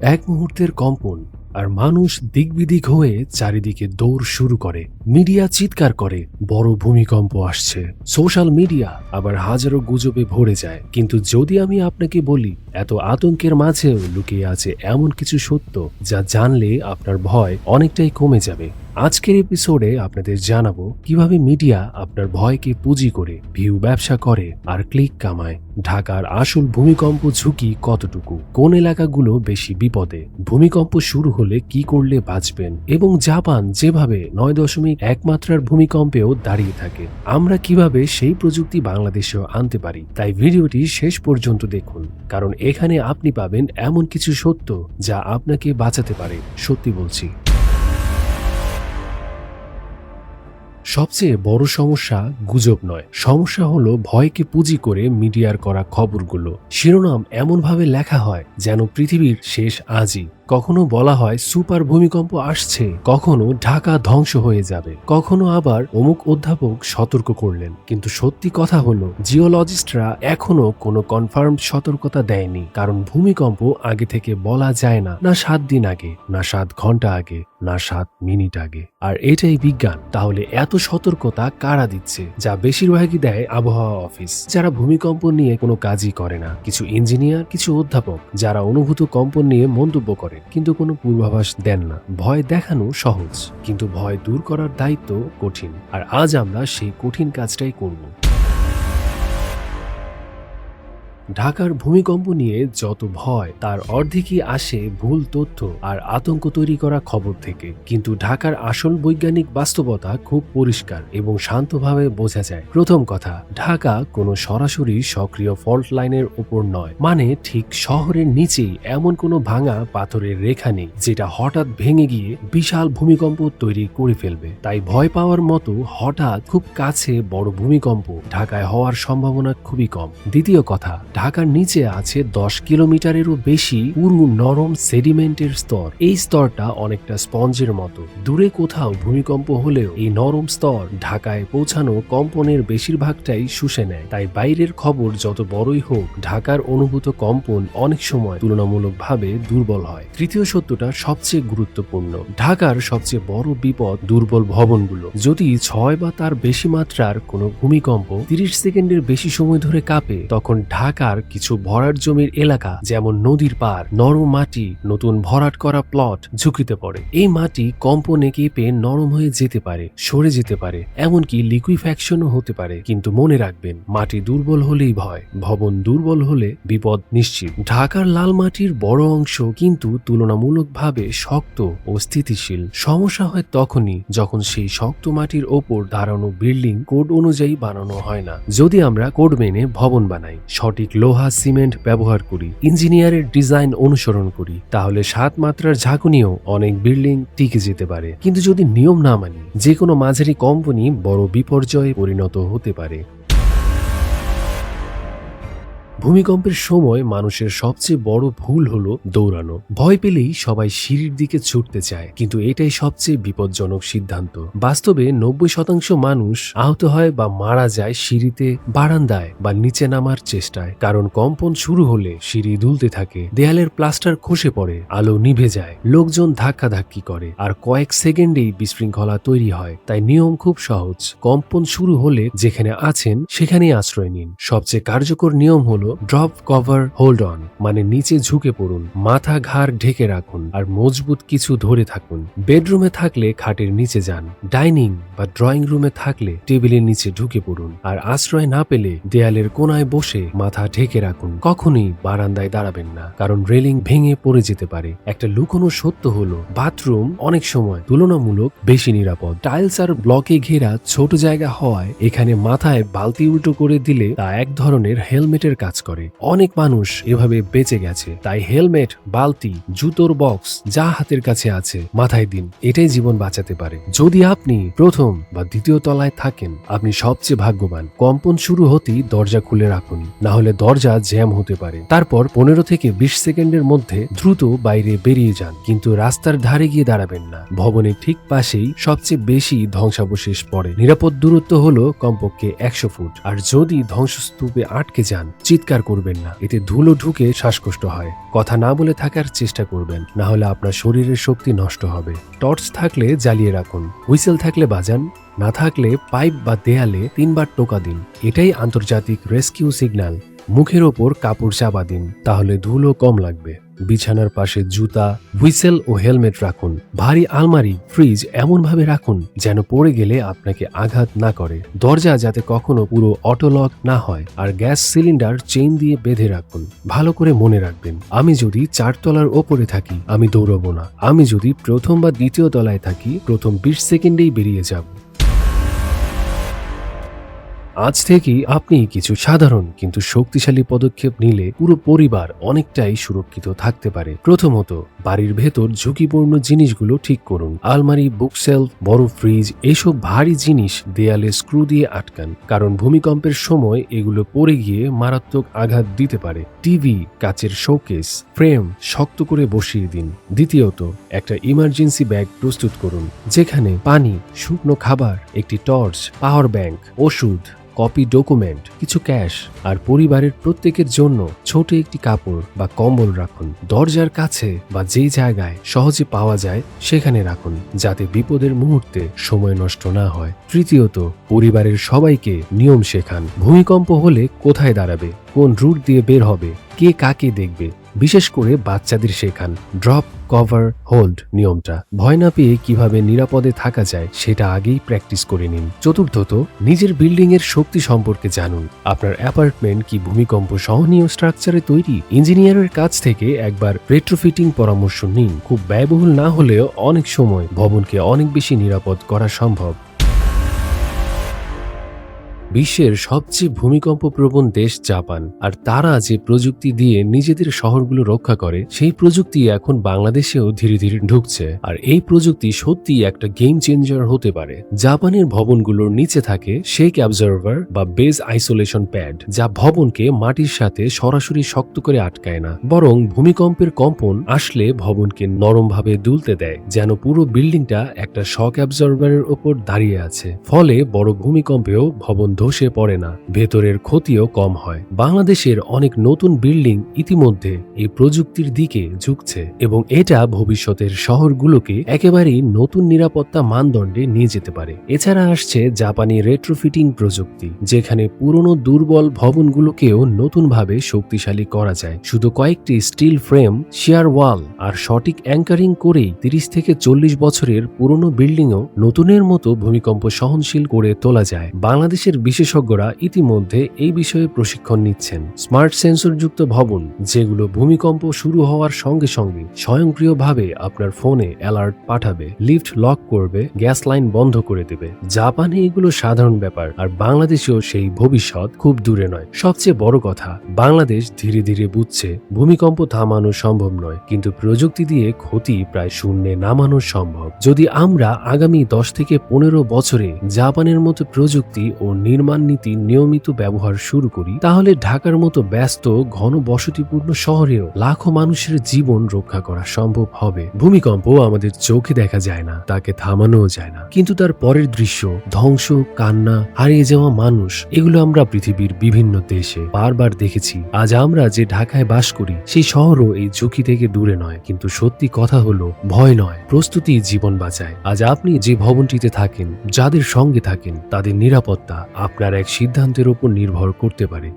এক মুহূর্তের কম্পন, আর মানুষ দিকবিদিক হয়ে চারিদিকে দৌড় শুরু করে। মিডিয়া চিৎকার করে, বড় ভূমিকম্প আসছে। সোশ্যাল মিডিয়া আবার হাজারো গুজবে ভরে যায়। কিন্তু যদি আমি আপনাকে বলি, এত আতঙ্কের মাঝেও লুকিয়ে আছে এমন কিছু সত্য যা জানলে আপনার ভয় অনেকটাই কমে যাবে। আজকের এপিসোডে আপনাদের জানাব কীভাবে মিডিয়া আপনার ভয়কে পুঁজি করে ভিউ ব্যবসা করে আর ক্লিক কামায়। ঢাকার আসল ভূমিকম্প ঝুঁকি কতটুকু? কোন এলাকাগুলো বেশি বিপদে? ভূমিকম্প শুরু হলে কি করলে বাঁচবেন? এবং জাপান যেভাবে নয় দশমিক এক মাত্রার ভূমিকম্পেও দাঁড়িয়ে থাকে, আমরা কীভাবে সেই প্রযুক্তি বাংলাদেশেও আনতে পারি? তাই ভিডিওটি শেষ পর্যন্ত দেখুন, কারণ এখানে আপনি পাবেন এমন কিছু সত্য যা আপনাকে বাঁচাতে পারে। সত্যি বলছি। সবচেয়ে বড় সমস্যা গুজব নয়। সমস্যা হলো ভয়কে পুঁজি করে মিডিয়ার করা খবরগুলো। শিরোনাম এমনভাবে লেখা হয় যেন পৃথিবীর শেষ আজই। কখনো বলা হয় সুপার ভূমিকম্প আসছে, কখনো ঢাকা ধ্বংস হয়ে যাবে, কখনো আবার অমুক অধ্যাপক সতর্ক করলেন। কিন্তু সত্যি কথা হলো, জিওলজিস্টরা এখনও কোনো কনফার্ম সতর্কতা দেয়নি। কারণ ভূমিকম্প আগে থেকে বলা যায় না না সাত দিন আগে, না সাত ঘণ্টা আগে। না সাত মিনিট আগে। আর এটাই বিজ্ঞান। তাহলে এত সতর্কতা কারা দিচ্ছে? যা বেশিরভাগই দেয় আবহাওয়া অফিস। যারা ভূমিকম্প নিয়ে কোনো কাজই করে না। কিছু ইঞ্জিনিয়ার, কিছু অধ্যাপক, যারা অনুভূত কম্পন নিয়ে মন্তব্য করে, কিন্তু কোনো পূর্বাভাস দেন না। ভয় দেখানো সহজ, কিন্তু ভয় দূর করার দায়িত্ব কঠিন। আর আজ আমরা সেই কঠিন কাজটাই করব। ঢাকার ভূমিকম্প নিয়ে যত ভয়, তার অর্ধেকই আসে ভুল তথ্য আর আতঙ্ক তৈরি করা খবর থেকে। কিন্তু ঢাকার আসল বৈজ্ঞানিক বাস্তবতা খুব পরিষ্কার এবং শান্তভাবে বোঝা যায়। প্রথম কথা, ঢাকা কোনো সরাসরি সক্রিয় ফল্ট লাইনের উপর নয়। মানে ঠিক শহরের নিচেই এমন কোনো ভাঙা পাথরের রেখা নেই, যেটা হঠাৎ ভেঙে গিয়ে বিশাল ভূমিকম্প তৈরি করে ফেলবে। তাই ভয় পাওয়ার মতো হঠাৎ খুব কাছে বড় ভূমিকম্প ঢাকায় হওয়ার সম্ভাবনা খুবই কম। দ্বিতীয় কথা ঢাকার নিচে আছে দশ কিলোমিটারেরও বেশি পুরু নরম সেডিমেন্টের স্তর। এই স্তরটা অনেকটা স্পঞ্জের মতো। দূরে কোথাও ভূমিকম্প হলেও এই নরম স্তর ঢাকায় পৌঁছানো কম্পনের বেশিরভাগটাই শুষে নেয়। তাই বাইরের খবর যত বড়ই হোক, ঢাকার অনুভূত কম্পন অনেক সময় তুলনামূলকভাবে দুর্বল হয়। তৃতীয় সত্যটা সবচেয়ে গুরুত্বপূর্ণ। ঢাকার সবচেয়ে বড় বিপদ দুর্বল ভবনগুলো। যদি ছয় বা তার বেশি মাত্রার কোনো ভূমিকম্প তিরিশ সেকেন্ডের বেশি সময় ধরে কাঁপে, তখন ঢাকার কিছু ভরাট জমির এলাকা, যেমন নদীর পার, নরম মাটি, নতুন ভরাট করা প্লট ঝুঁকিতে পড়ে। এই মাটি কম্পনে কেঁপে নরম হয়ে যেতে পারে, সরে যেতে পারে, এমনকি লিকুইফ্যাকশনও হতে পারে। কিন্তু মনে রাখবেন, মাটি দুর্বল হলেই ভয়। ভবন দুর্বল হলে বিপদ নিশ্চিত। ঢাকার লাল মাটির বড় অংশ কিন্তু তুলনামূলকভাবে শক্ত ও স্থিতিশীল। সমস্যা হয় তখনই যখন সেই শক্ত মাটির ওপর দাঁড়ানো বিল্ডিং কোড অনুযায়ী বানানো হয় না। যদি আমরা কোড মেনে ভবন বানাই, সঠিক লোহা সিমেন্ট ব্যবহার করি, ইঞ্জিনিয়ারের ডিজাইন অনুসরণ করি, তাহলে সাত মাত্রার ঝাঁকুনিও অনেক বিল্ডিং টিকে যেতে পারে। কিন্তু যদি নিয়ম না মানি যে কোনো মাঝারি কোম্পানি বড় বিপর্যয়ে পরিণত হতে পারে। ভূমিকম্পের সময় মানুষের সবচেয়ে বড় ভুল হলো দৌড়ানো। ভয় পেলেই সবাই সিঁড়ির দিকে ছুটতে চায়, কিন্তু এটাই সবচেয়ে বিপজ্জনক সিদ্ধান্ত। বাস্তবে নব্বই শতাংশ মানুষ আহত হয় বা মারা যায় সিঁড়িতে, বারান্দায় বা নিচে নামার চেষ্টায়। কারণ কম্পন শুরু হলে সিঁড়ি দুলতে থাকে, দেয়ালের প্লাস্টার খসে পড়ে, আলো নিভে যায়, লোকজন ধাক্কাধাক্কি করে, আর কয়েক সেকেন্ডেই বিশৃঙ্খলা তৈরি হয়। তাই নিয়ম খুব সহজ। কম্পন শুরু হলে যেখানে আছেন, সেখানেই আশ্রয় নিন। সবচেয়ে কার্যকর নিয়ম হলো ড্রপ কভার হোল্ড অন মানে নিচে ঝুঁকে পড়ুন, মাথা ঘাড় ঢেকে রাখুন, আর মজবুত কিছু ধরে থাকুন। বেডরুমে থাকলে খাটের নিচে যান, ডাইনিং বা ড্রয়িং রুমে থাকলে টেবিলের নিচে ঢুকে পড়ুন, আর আশ্রয় না পেলে দেয়ালের কোনায় বসে মাথা ঢেকে রাখুন। কখনই বারান্দায় দাঁড়াবেন না, কারণ রেলিং ভেঙে পড়ে যেতে পারে। একটা লুকোনো সত্য হলো, বাথরুম অনেক সময় তুলনামূলক বেশি নিরাপদ। টাইলস আর ব্লকে ঘেরা ছোট জায়গা হওয়ায় এখানে মাথায় বালতি উল্টো করে দিলে তা এক ধরনের হেলমেটের কাজ করে। অনেক মানুষ এভাবে বেঁচে গেছে। তাই হেলমেট, বালতি, জুতোর বক্স যা হাতের কাছে আছে, মাথায় দিন। এটাই জীবন বাঁচাতে পারে। যদি আপনি প্রথম বা দ্বিতীয় তলায় থাকেন, আপনি সবচেয়ে ভাগ্যবান। কম্পন শুরু হতেই দরজা খুলে রাখুন। না হলে দরজা জ্যাম হতে পারে। তারপর পনেরো থেকে বিশ সেকেন্ডের মধ্যে দ্রুত বাইরে বেরিয়ে যান। কিন্তু রাস্তার ধারে গিয়ে দাঁড়াবেন না। ভবনের ঠিক পাশেই সবচেয়ে বেশি ধ্বংসাবশেষ পড়ে। নিরাপদ দূরত্ব হলো কমপক্ষে একশো ফুট। আর যদি ধ্বংসস্তূপে আটকে যান, চিৎকার চিৎকার করবেন না। এতে ধুলো ঢুকে শ্বাসকষ্ট হয়। কথা না বলে থাকার চেষ্টা করবেন, না হলে আপনার শরীরের শক্তি নষ্ট হবে। টর্চ থাকলে জ্বালিয়ে রাখুন। হুইসেল থাকলে বাজান, না থাকলে পাইপ বা দেয়ালে তিনবার টোকা দিন। এটাই আন্তর্জাতিক রেস্কিউ সিগন্যাল। মুখের ওপর কাপড় চাপা দিন, তাহলে ধুলো কম লাগবে। বিছানার পাশে জুতা, হুইসেল ও হেলমেট রাখুন। ভারী আলমারি, ফ্রিজ এমনভাবে রাখুন যেন পড়ে গেলে আপনাকে আঘাত না করে। দরজা যাতে কখনো পুরো অটোলক না হয় আর গ্যাস সিলিন্ডার চেইন দিয়ে বেঁধে রাখুন। ভালো করে মনে রাখবেন, আমি যদি চারতলার ওপরে থাকি, আমি দৌড়বো না। আমি যদি প্রথম বা দ্বিতীয় তলায় থাকি, প্রথম বিশ সেকেন্ডেই বেরিয়ে যাব। আজ থেকেই আপনি কিছু সাধারণ কিন্তু শক্তিশালী পদক্ষেপ নিলে পুরো পরিবার অনেকটাই সুরক্ষিত থাকতে পারে। প্রথমত, বাড়ির ভেতর ঝুঁকিপূর্ণ জিনিসগুলো ঠিক করুন। আলমারি বুকশেলফ বড় ফ্রিজ, এসব ভারী জিনিস দেয়ালে স্ক্রু দিয়ে আটকান, কারণ ভূমিকম্পের সময় এগুলো পড়ে গিয়ে মারাত্মক আঘাত দিতে পারে। টিভি, কাচের শোকেস, ফ্রেম শক্ত করে বসিয়ে দিন। দ্বিতীয়ত, একটা ইমার্জেন্সি ব্যাগ প্রস্তুত করুন, যেখানে পানি, শুকনো খাবার, একটি টর্চ, পাওয়ার ব্যাংক, ওষুধ কপি ডকুমেন্ট, কিছু ক্যাশ আর পরিবারের প্রত্যেকের জন্য ছোট একটি কাপড় বা কম্বল রাখুন। দরজার কাছে বা যেই জায়গায় সহজে পাওয়া যায় সেখানে রাখুন, যাতে বিপদের মুহূর্তে সময় নষ্ট না হয়। তৃতীয়ত, পরিবারের সবাইকে নিয়ম শেখান। ভূমিকম্প হলে কোথায় দাঁড়াবে? কোন রুট দিয়ে বের হবে? কে কাকে দেখবে? বিশেষ করে বাচ্চাদের শেখান। ড্রপ, কভার, হোল্ড নিয়মটা। ভয় না পেয়ে কীভাবে নিরাপদে থাকা যায়, সেটা আগেই প্র্যাকটিস করে নিন। চতুর্থত, নিজের বিল্ডিং এর শক্তি সম্পর্কে জানুন। আপনার অ্যাপার্টমেন্ট কি ভূমিকম্প সহনীয় স্ট্রাকচারে তৈরি? ইঞ্জিনিয়ারের কাছ থেকে একবার রেট্রোফিটিং পরামর্শ নিন। খুব ব্যয়বহুল না হলেও অনেক সময় ভবনকে অনেক বেশি নিরাপদ করা সম্ভব। বিশ্বের সবচেয়ে ভূমিকম্প প্রবণ দেশ জাপান, আর তারা যে প্রযুক্তি দিয়ে নিজেদের শহরগুলো রক্ষা করে, সেই প্রযুক্তি এখন বাংলাদেশেও ধীরে ধীরে ঢুকছে। আর এই প্রযুক্তি সত্যি একটা গেম চেঞ্জার হতে পারে। জাপানের ভবনগুলোর নিচে থাকে শেক অ্যাবজার্ভার বা বেজ আইসোলেশন প্যাড যা ভবনকে মাটির সাথে সরাসরি শক্ত করে আটকায় না। বরং ভূমিকম্পের কম্পন আসলে ভবনকে নরমভাবে দুলতে দেয়, যেন পুরো বিল্ডিংটা একটা শক অ্যাবজর্ভারের ওপর দাঁড়িয়ে আছে। ফলে বড় ভূমিকম্পেও ভবন ধসে পড়ে না। ভেতরের ক্ষতিও কম হয়। বাংলাদেশের অনেক নতুন বিল্ডিং ইতিমধ্যে এই প্রযুক্তির দিকে ঝুঁকছে এবং এটা ভবিষ্যতের শহরগুলোকে একেবারেই নতুন নিরাপত্তা মানদণ্ডে নিয়ে যেতে পারে। এছাড়া আসছে জাপানি রেট্রোফিটিং প্রযুক্তি, যেখানে পুরনো দুর্বল ভবনগুলোকেও নতুনভাবে শক্তিশালী করা যায়। শুধু কয়েকটি স্টিল ফ্রেম শেয়ার ওয়াল আর সঠিক অ্যাঙ্কারিং করেই তিরিশ থেকে চল্লিশ বছরের পুরনো বিল্ডিংও নতুনের মতো ভূমিকম্প সহনশীল করে তোলা যায়। বাংলাদেশের বিশেষজ্ঞরা ইতিমধ্যে এই বিষয়ে প্রশিক্ষণ নিচ্ছেন। স্মার্ট সেন্সরযুক্ত ভবন, যেগুলো ভূমিকম্প শুরু হওয়ার সঙ্গে সঙ্গে স্বয়ংক্রিয়ভাবে আপনার ফোনে অ্যালার্ট পাঠাবে, লিফট লক করবে, গ্যাস লাইন বন্ধ করে দেবে। জাপানে এগুলো সাধারণ ব্যাপার, আর বাংলাদেশেও সেই ভবিষ্যৎ খুব দূরে নয়। সবচেয়ে বড় কথা, বাংলাদেশ ধীরে ধীরে বুঝছে, ভূমিকম্প থামানো সম্ভব নয়, কিন্তু প্রযুক্তি দিয়ে ক্ষতি প্রায় শূন্যে নামানো সম্ভব। যদি আমরা আগামী দশ থেকে পনেরো বছরে জাপানের মতো প্রযুক্তি ও নির্মাণ নীতি নিয়মিত ব্যবহার শুরু করি, তাহলে ঢাকার মতো ব্যস্ত, ঘন বসতিপূর্ণ শহরেও লাখো মানুষের জীবন রক্ষা করা সম্ভব হবে। ভূমিকম্প আমাদের চোখে দেখা যায় না, তাকে থামানোও যায় না। কিন্তু তার পরের দৃশ্য, ধ্বংস, কান্না, হারিয়ে যাওয়া মানুষ, এগুলো আমরা পৃথিবীর বিভিন্ন দেশে বারবার দেখেছি। আজ আমরা যে ঢাকায় বাস করি, সেই শহরও এই ঝুঁকি থেকে দূরে নয়। কিন্তু সত্যি কথা হলো, ভয় নয়, প্রস্তুতি জীবন বাঁচায়। আজ আপনি যে ভবনটিতে থাকেন, যাদের সঙ্গে থাকেন, তাদের নিরাপত্তা আপনার এক সিদ্ধান্তের উপর নির্ভর করতে পারে।